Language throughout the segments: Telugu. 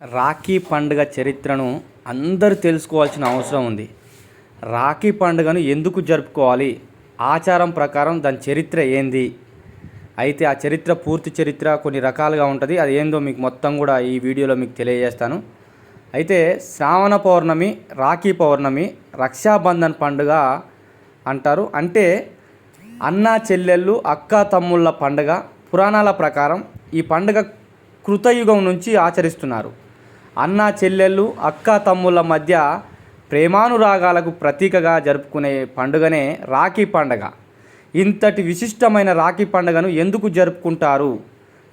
రాఖీ పండుగ చరిత్రను అందరూ తెలుసుకోవాల్సిన అవసరం ఉంది. రాఖీ పండుగను ఎందుకు జరుపుకోవాలి? ఆచారం ప్రకారం దాని చరిత్ర ఏంది? అయితే ఆ చరిత్ర పూర్తి చరిత్ర కొన్ని రకాలుగా ఉంటుంది. అది ఏందో మీకు మొత్తం కూడా ఈ వీడియోలో మీకు తెలియజేస్తాను. అయితే శ్రావణ పౌర్ణమి రాఖీ పౌర్ణమి రక్షాబంధన్ పండుగ అంటారు. అంటే అన్న చెల్లెళ్ళు అక్క తమ్ముళ్ళ పండుగ పురాణాల ప్రకారం ఈ పండుగ కృతయుగం నుంచి ఆచరిస్తున్నారు. అన్న చెల్లెళ్ళు అక్క తమ్ముళ్ళ మధ్య ప్రేమానురాగాలకు ప్రతీకగా జరుపుకునే పండుగనే రాఖీ పండుగ. ఇంతటి విశిష్టమైన రాఖీ పండుగను ఎందుకు జరుపుకుంటారు?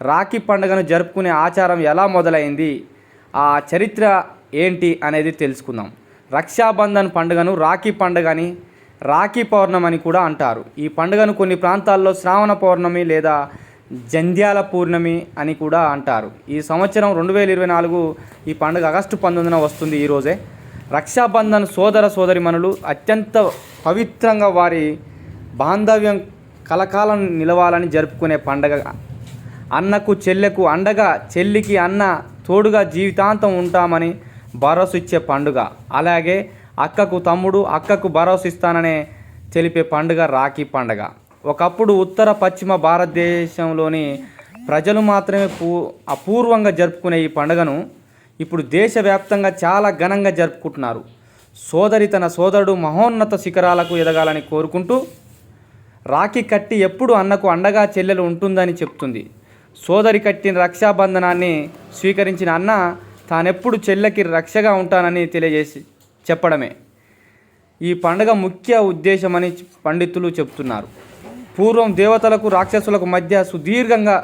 రాఖీ పండుగను జరుపుకునే ఆచారం ఎలా మొదలైంది? ఆ చరిత్ర ఏంటి అనేది తెలుసుకుందాం. రక్షాబంధన్ పండుగను రాఖీ పండుగని రాఖీ పౌర్ణమి అని కూడా అంటారు. ఈ పండుగను కొన్ని ప్రాంతాల్లో శ్రావణ పౌర్ణమి లేదా జంధ్యాల పూర్ణమి అని కూడా అంటారు. ఈ సంవత్సరం రెండు వేల ఇరవై నాలుగు ఈ పండుగ ఆగస్టు పంతొమ్మిదిన వస్తుంది ఈరోజే రక్షాబంధన్ సోదర సోదరిమణులు అత్యంత పవిత్రంగా వారి బాంధవ్యం కలకాలం నిలవాలని జరుపుకునే పండగ. అన్నకు చెల్లెకు అండగా చెల్లికి అన్న తోడుగా జీవితాంతం ఉంటామని భరోసా ఇచ్చే పండుగ. అలాగే అక్కకు తమ్ముడు అక్కకు భరోసా ఇస్తాననే తెలిపే పండుగ రాఖీ పండుగ. ఒకప్పుడు ఉత్తర పశ్చిమ భారతదేశంలోని ప్రజలు మాత్రమే పూ అపూర్వంగా జరుపుకునే ఈ పండుగను ఇప్పుడు దేశవ్యాప్తంగా చాలా ఘనంగా జరుపుకుంటున్నారు. సోదరి తన సోదరుడు మహోన్నత శిఖరాలకు ఎదగాలని కోరుకుంటూ రాఖీ కట్టి ఎప్పుడు అన్నకు అండగా చెల్లెలు ఉంటుందని చెప్తుంది. సోదరి కట్టిన రక్షాబంధనాన్ని స్వీకరించిన అన్న తానెప్పుడు చెల్లెకి రక్షగా ఉంటానని తెలియజేసి చెప్పడమే. ఈ పండుగ ముఖ్య ఉద్దేశమని పండితులు చెప్తున్నారు. పూర్వం దేవతలకు రాక్షసులకు మధ్య సుదీర్ఘంగా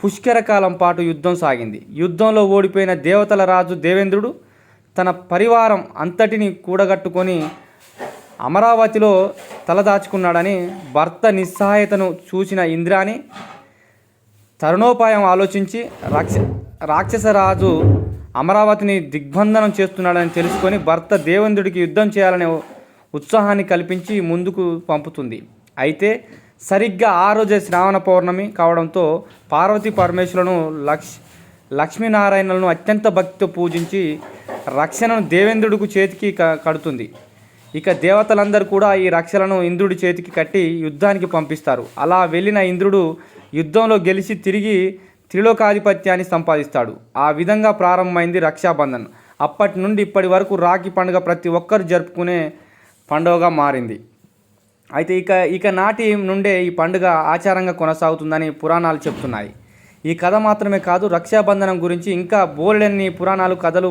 పుష్కర కాలం పాటు యుద్ధం సాగింది. యుద్ధంలో ఓడిపోయిన దేవతల రాజు దేవేంద్రుడు తన పరివారం అంతటిని కూడగట్టుకొని అమరావతిలో తలదాచుకున్నాడని భర్త నిస్సహాయతను చూసిన ఇంద్రాని తరుణోపాయం ఆలోచించి రాక్ష రాక్షసరాజు అమరావతిని దిగ్బంధనం చేస్తున్నాడని తెలుసుకొని భర్త దేవేంద్రుడికి యుద్ధం చేయాలనే ఉత్సాహాన్ని కల్పించి ముందుకు పంపుతుంది. అయితే సరిగ్గా ఆ రోజే శ్రావణ పౌర్ణమి కావడంతో పార్వతీ పరమేశ్వరులను లక్ష్ లక్ష్మీనారాయణలను అత్యంత భక్తితో పూజించి రక్షణను దేవేంద్రుడికి చేతికి క- కడుతుంది. ఇక దేవతలందరూ కూడా ఈ రక్షలను ఇంద్రుడి చేతికి కట్టి యుద్ధానికి పంపిస్తారు. అలా వెళ్ళిన ఇంద్రుడు యుద్ధంలో గెలిచి తిరిగి త్రిలోకాధిపత్యాన్ని సంపాదిస్తాడు. ఆ విధంగా ప్రారంభమైంది రక్షాబంధన్. అప్పటి నుండి ఇప్పటి వరకు రాఖీ పండుగ ప్రతి ఒక్కరు జరుపుకునే పండుగగా మారింది. అయితే ఇక ఇక నాటి నుండే ఈ పండుగ ఆచారంగా కొనసాగుతుందని పురాణాలు చెప్తున్నాయి. ఈ కథ మాత్రమే కాదు రక్షాబంధనం గురించి ఇంకా బోలెడన్ని పురాణాలు కథలు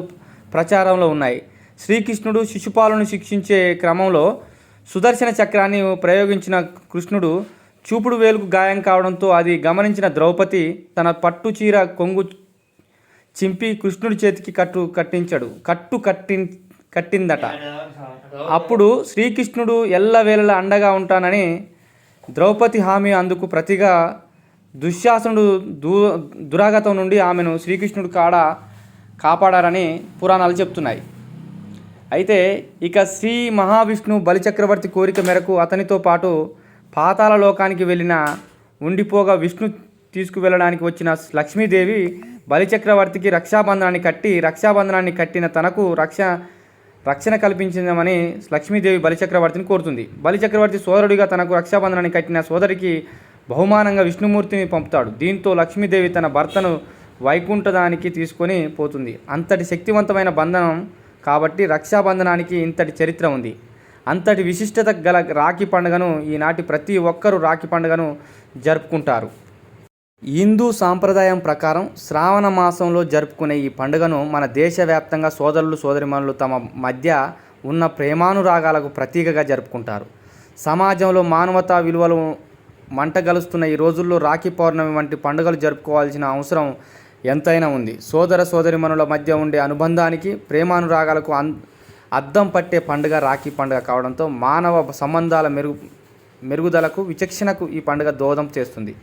ప్రచారంలో ఉన్నాయి. శ్రీకృష్ణుడు శిశుపాలను శిక్షించే క్రమంలో సుదర్శన చక్రాన్ని ప్రయోగించిన కృష్ణుడు చూపుడు వేలుకు గాయం కావడంతో అది గమనించిన ద్రౌపది తన పట్టు చీర కొంగు చింపి కృష్ణుడి చేతికి కట్టు కట్టించాడు. కట్టు కట్టి కట్టిందట. అప్పుడు శ్రీకృష్ణుడు ఎల్లవేళలా అండగా ఉంటానని ద్రౌపది హామీ అందుకు ప్రతిగా దుశ్శాసనుడు దూ దురాగతం నుండి ఆమెను శ్రీకృష్ణుడు కాడ కాపాడారని పురాణాలు చెప్తున్నాయి. అయితే ఇక శ్రీ మహావిష్ణు బలిచక్రవర్తి కోరిక మేరకు అతనితో పాటు పాతాల లోకానికి వెళ్ళిన ఉండిపోగా విష్ణు తీసుకువెళ్ళడానికి వచ్చిన లక్ష్మీదేవి బలిచక్రవర్తికి రక్షాబంధనాన్ని కట్టి రక్షాబంధనాన్ని కట్టిన తనకు రక్ష రక్షణ కల్పించిందమని లక్ష్మీదేవి బలిచక్రవర్తిని కోరుతుంది. బలిచక్రవర్తి సోదరుడిగా తనకు రక్షాబంధనాన్ని కట్టిన సోదరికి బహుమానంగా విష్ణుమూర్తిని పంపుతాడు. దీంతో లక్ష్మీదేవి తన భర్తను వైకుంఠదానికి తీసుకొని పోతుంది. అంతటి శక్తివంతమైన బంధనం కాబట్టి రక్షాబంధనానికి ఇంతటి చరిత్ర ఉంది. అంతటి విశిష్టత గల రాఖీ పండుగను ఈనాటి ప్రతి ఒక్కరూ రాఖీ పండుగను జరుపుకుంటారు. హిందూ సాంప్రదాయం ప్రకారం శ్రావణ మాసంలో జరుపుకునే ఈ పండుగను మన దేశవ్యాప్తంగా సోదరులు సోదరిమణులు తమ మధ్య ఉన్న ప్రేమానురాగాలకు ప్రతీకగా జరుపుకుంటారు. సమాజంలో మానవతా విలువలు మంటగలుస్తున్న ఈ రోజుల్లో రాఖీ పౌర్ణమి వంటి పండుగలు జరుపుకోవాల్సిన అవసరం ఎంతైనా ఉంది. సోదర సోదరిమణుల మధ్య ఉండే అనుబంధానికి ప్రేమానురాగాలకు అన్ అద్దం పట్టే పండుగ రాఖీ పండుగ కావడంతో మానవ సంబంధాల మెరుగు మెరుగుదలకు విచక్షణకు ఈ పండుగ దోహదం చేస్తుంది.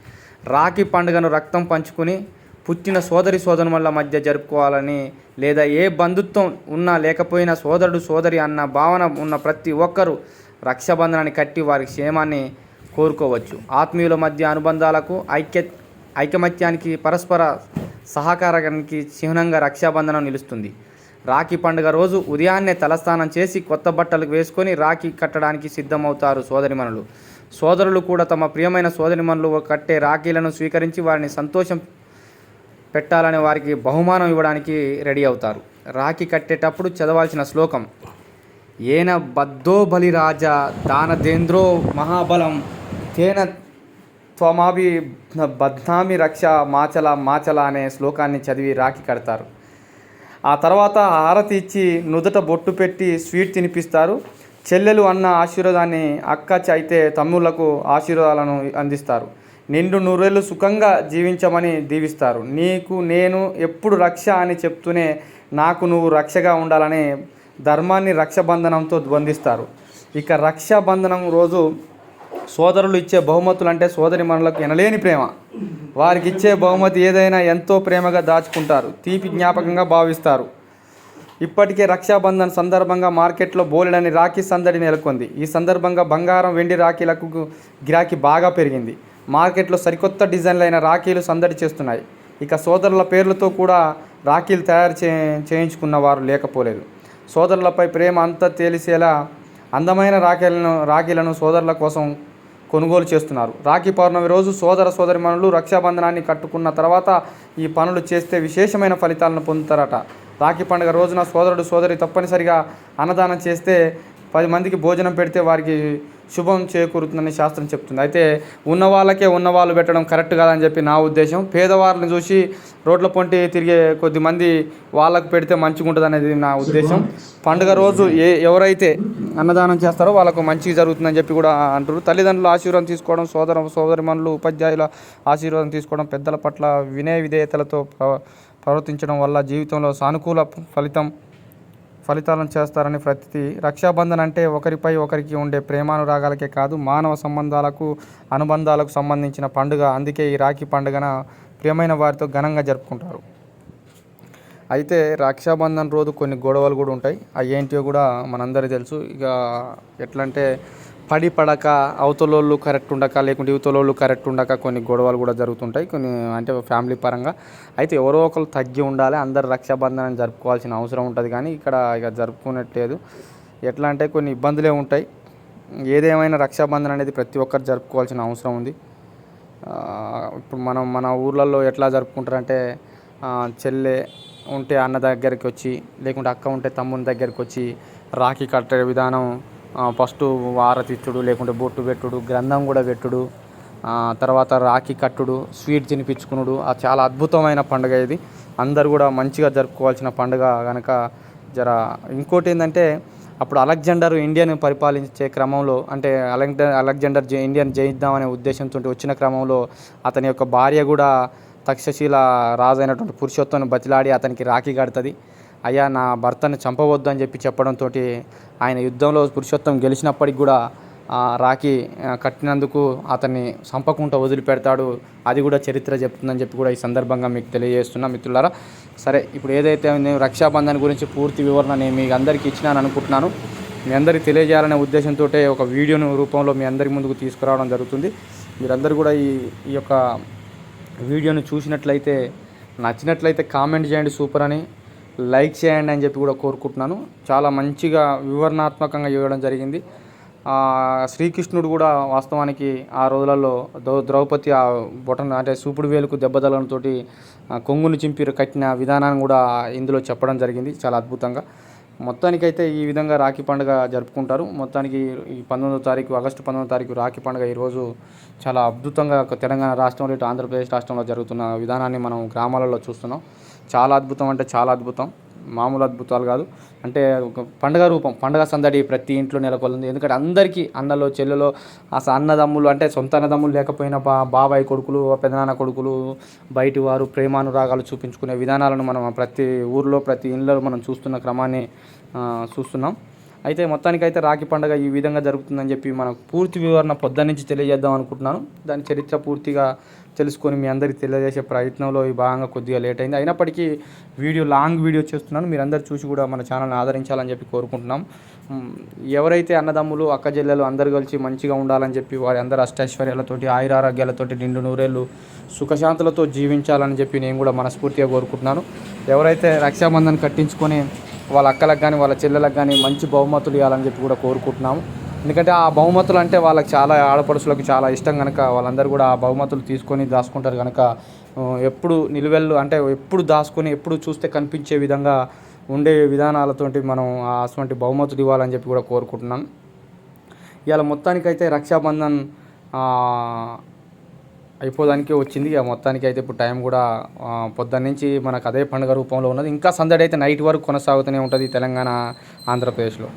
రాఖీ పండుగను రక్తం పంచుకుని పుట్టిన సోదరి సోదరుల మధ్య జరుపుకోవాలని లేదా ఏ బంధుత్వం ఉన్నా లేకపోయినా సోదరుడు సోదరి అన్న భావన ఉన్న ప్రతి ఒక్కరూ రక్షాబంధనాన్ని కట్టి వారి క్షేమాన్ని కోరుకోవచ్చు. ఆత్మీయుల మధ్య అనుబంధాలకు ఐక్య ఐకమత్యానికి పరస్పర సహకారానికి చిహ్నంగా రక్షాబంధనం నిలుస్తుంది. రాఖీ పండుగ రోజు ఉదయాన్నే తలస్నానం చేసి కొత్త బట్టలు వేసుకొని రాఖీ కట్టడానికి సిద్ధమవుతారు సోదరిమణులు. సోదరులు కూడా తమ ప్రియమైన సోదరిమనులు కట్టే రాఖీలను స్వీకరించి వారిని సంతోషం పెట్టాలని వారికి బహుమానం ఇవ్వడానికి రెడీ అవుతారు. రాఖీ కట్టేటప్పుడు చదవాల్సిన శ్లోకం ఏన బద్ధో బలిరాజా దానదేంద్రో మహాబలం తేన త్వమాభి బద్నామి రక్ష మాచల మాచల అనే శ్లోకాన్ని చదివి రాఖీ కడతారు. ఆ తర్వాత హారతి ఇచ్చి నుదుట బొట్టు పెట్టి స్వీట్ తినిపిస్తారు. చెల్లెలు అన్న ఆశీర్వాదాన్ని అక్క అయితే తమ్ముళ్ళకు ఆశీర్వాదాలను అందిస్తారు. నిండు నూరేళ్ళు సుఖంగా జీవించమని దీవిస్తారు. నీకు నేను ఎప్పుడు రక్ష అని చెప్తూనే నాకు నువ్వు రక్షగా ఉండాలని ధర్మాన్ని రక్షబంధనంతో బంధిస్తారు ఇక రక్షాబంధనం రోజు సోదరులు ఇచ్చే బహుమతులు అంటే సోదరి మనులకు ఎనలేని ప్రేమ. వారికి ఇచ్చే బహుమతి ఏదైనా ఎంతో ప్రేమగా దాచుకుంటారు. తీపి జ్ఞాపకంగా భావిస్తారు. ఇప్పటికే రక్షాబంధన్ సందర్భంగా మార్కెట్లో బోలెడని రాఖీ సందడి నెలకొంది. ఈ సందర్భంగా బంగారం వెండి రాఖీలకు గిరాకీ బాగా పెరిగింది. మార్కెట్లో సరికొత్త డిజైన్లైన రాఖీలు సందడి చేస్తున్నాయి. ఇక సోదరుల పేర్లతో కూడా రాఖీలు తయారు చే చేయించుకున్న వారు లేకపోలేదు. సోదరులపై ప్రేమ అంతా తేలిసేలా అందమైన రాఖీలను రాఖీలను సోదరుల కోసం కొనుగోలు చేస్తున్నారు. రాఖీ పౌర్ణమి రోజు సోదర సోదరిమణులు రక్షాబంధనాన్ని కట్టుకున్న తర్వాత ఈ పనులు చేస్తే విశేషమైన ఫలితాలను పొందుతారట. రాఖీ పండుగ రోజున సోదరుడు సోదరి తప్పనిసరిగా అన్నదానం చేస్తే పది మందికి భోజనం పెడితే వారికి శుభం చేకూరుతుందని శాస్త్రం చెప్తుంది. అయితే ఉన్న వాళ్ళకే ఉన్న వాళ్ళు పెట్టడం కరెక్ట్ కాదని చెప్పి నా ఉద్దేశం. పేదవారిని చూసి రోడ్ల పొంటి తిరిగే కొద్ది మంది వాళ్ళకు పెడితే మంచిగా ఉంటుంది అనేది నా ఉద్దేశం. పండుగ రోజు ఏ ఎవరైతే అన్నదానం చేస్తారో వాళ్ళకు మంచిగా జరుగుతుందని చెప్పి కూడా అంటారు తల్లిదండ్రుల ఆశీర్వాదం తీసుకోవడం సోదర సోదరిమణులు ఉపాధ్యాయుల ఆశీర్వాదం తీసుకోవడం పెద్దల పట్ల వినయ విధేయతలతో ప్రవర్తించడం వల్ల జీవితంలో సానుకూల ఫలితం ఫలితాలను చేస్తారని ప్రతి రక్షాబంధన్ అంటే ఒకరిపై ఒకరికి ఉండే ప్రేమానురాగాలకే కాదు మానవ సంబంధాలకు అనుబంధాలకు సంబంధించిన పండుగ. అందుకే ఈ రాఖీ పండుగన ప్రియమైన వారితో ఘనంగా జరుపుకుంటారు. అయితే రక్షాబంధన్ రోజు కొన్ని గొడవలు కూడా ఉంటాయి. అవి ఏంటివో కూడా మనందరికీ తెలుసు. ఇక ఎట్లంటే పడి పడక అవతలోళ్ళు కరెక్ట్ ఉండక లేకుంటే యువతలోళ్ళు కరెక్ట్ ఉండక కొన్ని గొడవలు కూడా జరుగుతుంటాయి. కొన్ని అంటే ఫ్యామిలీ పరంగా. అయితే ఎవరో ఒకరు తగ్గి ఉండాలి అందరు రక్షాబంధనం జరుపుకోవాల్సిన అవసరం ఉంటుంది కానీ ఇక్కడ ఇక జరుపుకునేట్లేదు. ఎట్లా అంటే కొన్ని ఇబ్బందులే ఉంటాయి. ఏదేమైనా రక్షాబంధన్ అనేది ప్రతి ఒక్కరు జరుపుకోవాల్సిన అవసరం ఉంది. ఇప్పుడు మనం మన ఊర్లలో ఎట్లా జరుపుకుంటారంటే చెల్లె ఉంటే అన్న దగ్గరికి వచ్చి లేకుంటే అక్క ఉంటే తమ్ముని దగ్గరికి వచ్చి రాఖీ కట్టే విధానం ఫస్ట్ ఆరతిచ్చుడు లేకుంటే బొట్టు పెట్టుడు గ్రంథం కూడా పెట్టుడు తర్వాత రాఖీ కట్టుడు స్వీట్ తినిపించుకునుడు. అది చాలా అద్భుతమైన పండుగ ఇది. అందరు కూడా మంచిగా జరుపుకోవాల్సిన పండుగ కనుక జర ఇంకోటి ఏంటంటే అప్పుడు అలెగ్జాండర్ ఇండియాను పరిపాలించే క్రమంలో అంటే అలెగ్జా అలెగ్జాండర్ జై ఇండియన్ జయిద్దామనే ఉద్దేశంతో వచ్చిన క్రమంలో అతని యొక్క భార్య కూడా తక్షశీల రాజు అయినటువంటి పురుషోత్తం బతిలాడి అతనికి రాఖీ కడుతుంది. అయ్యా నా భర్తను చంపవద్దు అని చెప్పి చెప్పడంతో ఆయన యుద్ధంలో పురుషోత్తం గెలిచినప్పటికి కూడా రాఖీ కట్టినందుకు అతన్ని చంపకుండా వదిలిపెడతాడు. అది కూడా చరిత్ర చెప్తుందని చెప్పి కూడా ఈ సందర్భంగా మీకు తెలియజేస్తున్నా మిత్రులారా. సరే ఇప్పుడు ఏదైతే నేను రక్షాబంధన్ గురించి పూర్తి వివరణ నేను మీకు అందరికీ ఇచ్చినాను అనుకుంటున్నాను. మీ అందరికీ తెలియజేయాలనే ఉద్దేశంతో ఒక వీడియోను రూపంలో మీ అందరి ముందుకు తీసుకురావడం జరుగుతుంది. మీరందరూ కూడా ఈ ఈ యొక్క వీడియోను చూసినట్లయితే నచ్చినట్లయితే కామెంట్ చేయండి సూపర్ అని. లైక్ చేయండి అని చెప్పి కూడా కోరుకుంటున్నాను. చాలా మంచిగా వివరణాత్మకంగా ఇవ్వడం జరిగింది. శ్రీకృష్ణుడు కూడా వాస్తవానికి ఆ రోజులలో ద్రౌ ద్రౌపది ఆ బొటన అంటే సూపుడు వేలుకు దెబ్బతలతో కొంగును చింపి కట్టిన విధానాన్ని కూడా ఇందులో చెప్పడం జరిగింది. చాలా అద్భుతంగా. మొత్తానికైతే ఈ విధంగా రాఖీ పండుగ జరుపుకుంటారు. మొత్తానికి ఈ పంతొమ్మిదో తారీఖు ఆగస్టు పంతొమ్మిదో తారీఖు రాఖీ పండుగ ఈరోజు చాలా అద్భుతంగా తెలంగాణ రాష్ట్రంలో ఇటు ఆంధ్రప్రదేశ్ రాష్ట్రంలో జరుగుతున్న విధానాన్ని మనం గ్రామాలలో చూస్తున్నాం. చాలా అద్భుతం అంటే చాలా అద్భుతం. మామూలు అద్భుతాలు కాదు. అంటే ఒక పండగ రూపం పండగ సందడి ప్రతి ఇంట్లో నెలకొల్లింది. ఎందుకంటే అందరికీ అన్నలో చెల్లెలో అసలు అన్నదమ్ములు అంటే సొంత అన్నదమ్ములు లేకపోయినా బా బాబాయ్ కొడుకులు పెదనాన్న కొడుకులు బయటి వారు ప్రేమానురాగాలు చూపించుకునే విధానాలను మనం ప్రతి ఊర్లో ప్రతి ఇళ్ళలో మనం చూస్తున్న క్రమాన్ని చూస్తున్నాం. అయితే మొత్తానికైతే రాఖీ పండుగ ఈ విధంగా జరుగుతుందని చెప్పి మనకు పూర్తి వివరణ పొద్దున్న నుంచి తెలియజేద్దాం అనుకుంటున్నాను. దాని చరిత్ర పూర్తిగా తెలుసుకొని మీ అందరికీ తెలియజేసే ప్రయత్నంలో ఈ భాగంగా కొద్దిగా లేట్ అయింది. అయినప్పటికీ వీడియో లాంగ్ వీడియో చేస్తున్నాను. మీరందరూ చూసి కూడా మన ఛానల్ని ఆదరించాలని చెప్పి కోరుకుంటున్నాం. ఎవరైతే అన్నదమ్ములు అక్కజెల్లెలు అందరు కలిసి మంచిగా ఉండాలని చెప్పి వారి అందరు అష్టైశ్వర్యాలతోటి ఆయురారోగ్యాలతోటి నిండు నూరేళ్ళు సుఖశాంతులతో జీవించాలని చెప్పి నేను కూడా మనస్ఫూర్తిగా కోరుకుంటున్నాను. ఎవరైతే రక్షాబంధన్ కట్టించుకొని వాళ్ళ అక్కలకు కానీ వాళ్ళ చెల్లెలకు కానీ మంచి బహుమతులు ఇవ్వాలని చెప్పి కూడా కోరుకుంటున్నాము. ఎందుకంటే ఆ బహుమతులు అంటే వాళ్ళకి చాలా ఆడపడుచులకు చాలా ఇష్టం కనుక వాళ్ళందరూ కూడా ఆ బహుమతులు తీసుకొని దాచుకుంటారు కనుక ఎప్పుడు నిలువెళ్ళు అంటే ఎప్పుడు దాచుకొని ఎప్పుడు చూస్తే కనిపించే విధంగా ఉండే విధానాలతోటి మనం ఆ అటువంటి బహుమతులు ఇవ్వాలని చెప్పి కూడా కోరుకుంటున్నాం. ఇవాళ మొత్తానికైతే రక్షాబంధన్ అయిపోదానికి వచ్చింది. ఇక మొత్తానికి అయితే ఇప్పుడు టైం కూడా పొద్దున్న నుంచి మనకు అదే పండుగ రూపంలో ఉన్నది. ఇంకా సందడి అయితే నైట్ వరకు కొనసాగుతూనే ఉంటుంది తెలంగాణ ఆంధ్రప్రదేశ్లో.